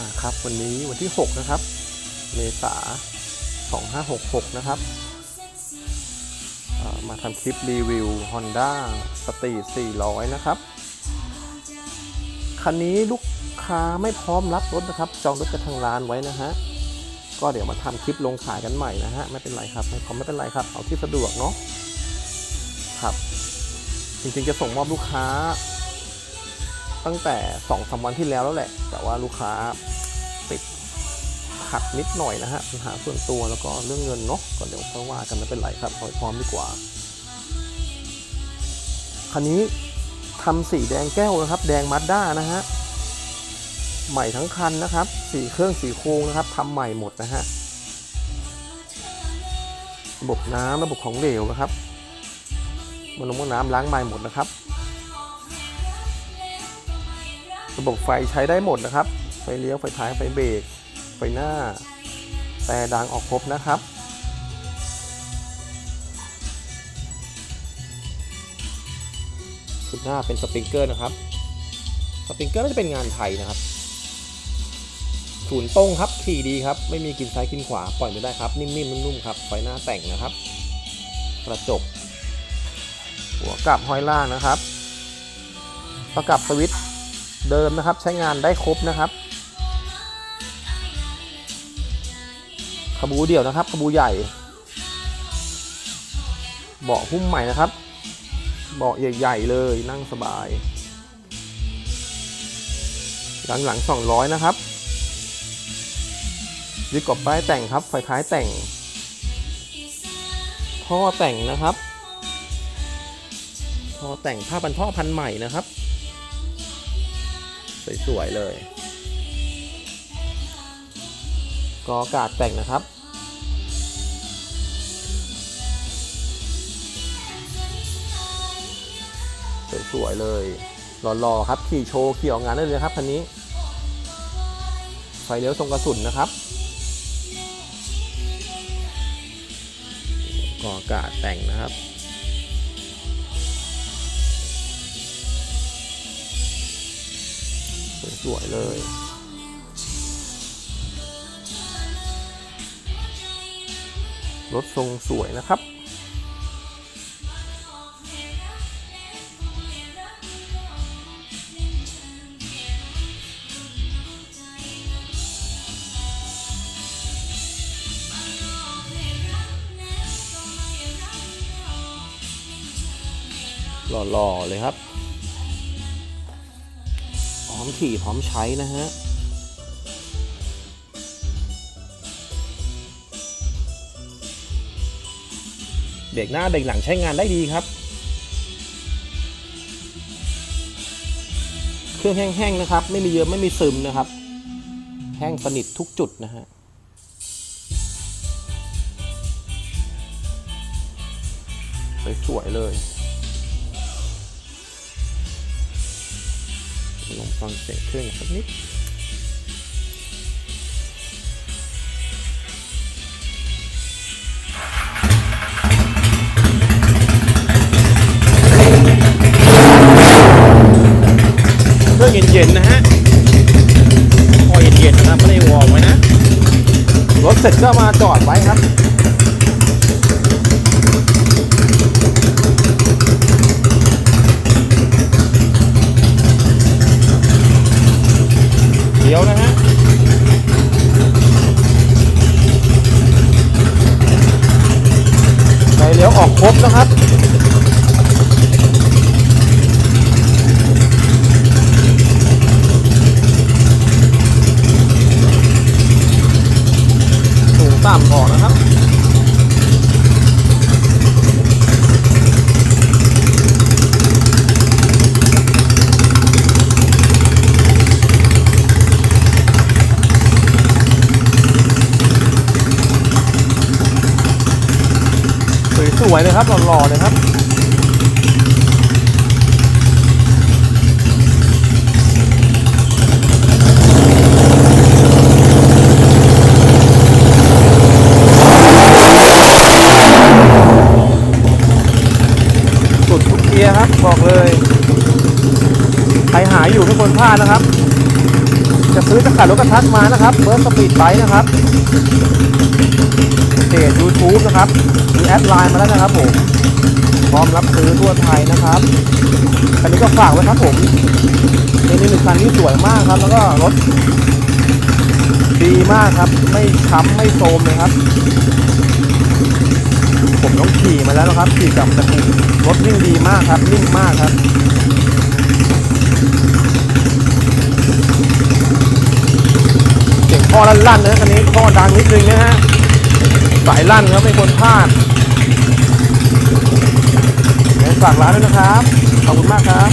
อ่าครับวันนี้วันที่ 6 นะครับ เมษา 2566 นะครับ มาทำคลิปรีวิว Honda Street 400 นะครับ คันนี้ลูกค้าไม่พร้อมรับรถนะครับ จองรถกับทางร้านไว้นะฮะ ก็เดี๋ยวมาทำคลิปลงขายกันใหม่นะฮะ ไม่เป็นไรครับ ไม่พร้อมไม่เป็นไรครับ เอาที่สะดวกเนาะ ครับ จริงๆจะส่งมอบลูกค้า ตั้งแต่2อสวันที่แล้วแล้วแหละ แต่ว่าลูกค้าติดขัดนิดหน่อยนะฮะปัญหาส่วนตัวแล้วก็เรื่องเงินเนาะก็เดี๋ยวค่อยว่ากันไม่เป็นไรครับขอให้พร้อมดีกว่า คันนี้ทำสีแดงแก้วนะครับ แดงมาสด้านะฮะใหม่ทั้งคันนะครับ สีเครื่องสีโครงนะครับทำใหม่หมดนะฮะระบบน้ำระบบของเหลวนะครับมันลงน้ำล้างใหม่หมดนะครับ ระบบไฟใช้ได้หมดนะครับ ไฟเลี้ยว ไฟท้าย ไฟเบรก ไฟหน้า แต่ดังออกครบนะครับ ชุดหน้าเป็นสปริงเกอร์นะครับ สปริงเกอร์น่าจะเป็นงานไทยนะครับ ศูนย์ตรงครับ ขี่ดีครับ ไม่มีกินซ้ายกินขวา ปล่อยไม่ได้ครับ นิ่มๆ นุ่มๆ ครับ ไฟหน้าแต่งนะครับ กระจก หัวกลับห้อยล่างนะครับ ประกับสวิตช์ เดิมนะครับ ใช้งานได้ครบนะครับขบูเดี่ยวนะครับขบูใหญ่ เบาะหุ้มใหม่นะครับ เบาะใหญ่ๆเลยนั่งสบาย หลังหลัง200 นะครับยึดกรอบป้ายแต่งครับ ไฟท้ายแต่ง ท่อแต่งนะครับ ท่อแต่งผ้าพันท่อพันใหม่นะครับ สวยๆเลยกอกาดแต่งนะครับสวยๆเลยหล่อๆครับ ขี่โชว์ขี่ออกงานได้เลยครับคันนี้ ไฟเลี้ยวทรงกระสุนนะครับกออากาศแต่งนะครับ สวยเลย รถทรงสวยนะครับ หล่อ ๆ เลยครับ ขี่พร้อมใช้นะฮะเบรกหน้าเบรกหลังใช้งานได้ดีครับ เครื่องแห้งๆนะครับ ไม่มีเยอะไม่มีซึมนะครับ แห้งสนิททุกจุดนะฮะสวยๆเลย ลองฟังเสียงเครื่องสักนิดเครื่องเย็นๆนะฮะพอเย็นๆนะครับไม่ได้วอร์มไว้นะ รถเสร็จก็มาจอดไว้ครับ เดี๋ยวนะฮะ ไฟเลี้ยวออกครบนะครับ สูงต่ออกนะครับสวยๆเลยครับหล่อๆเลยครับ สุดทุกเกียร์ครั บบอกเลยใครหาอยู่ไม่ควรพลาดนะครับ จะซื้อจะขายรถกระทักมานะครับเบิร์สปีดไบค์นะครับเพจ YouTube นะครับมีแอดไลน์มาแล้วนะครับผมพร้อมรับซื้อทั่วไทยนะครับอันนี้ก็ฝากไว้ครับผมเป็นอีกหนึ่งคันที่สวยมากครับ แล้วก็รถดีมากครับ ไม่ช้ำไม่โทมเลยครับ ผมต้องขี่มาแล้วนะครับขี่กับตะกุรถวิ่งดีมากครับนิ่งมากครับ พ่อลั่นๆนะคันนี้ท่อดังนิดนึงนะฮะสายลั่นครับไม่ควรพลาดงั้นฝากร้านด้วยนะครับ ขอบคุณมากครับ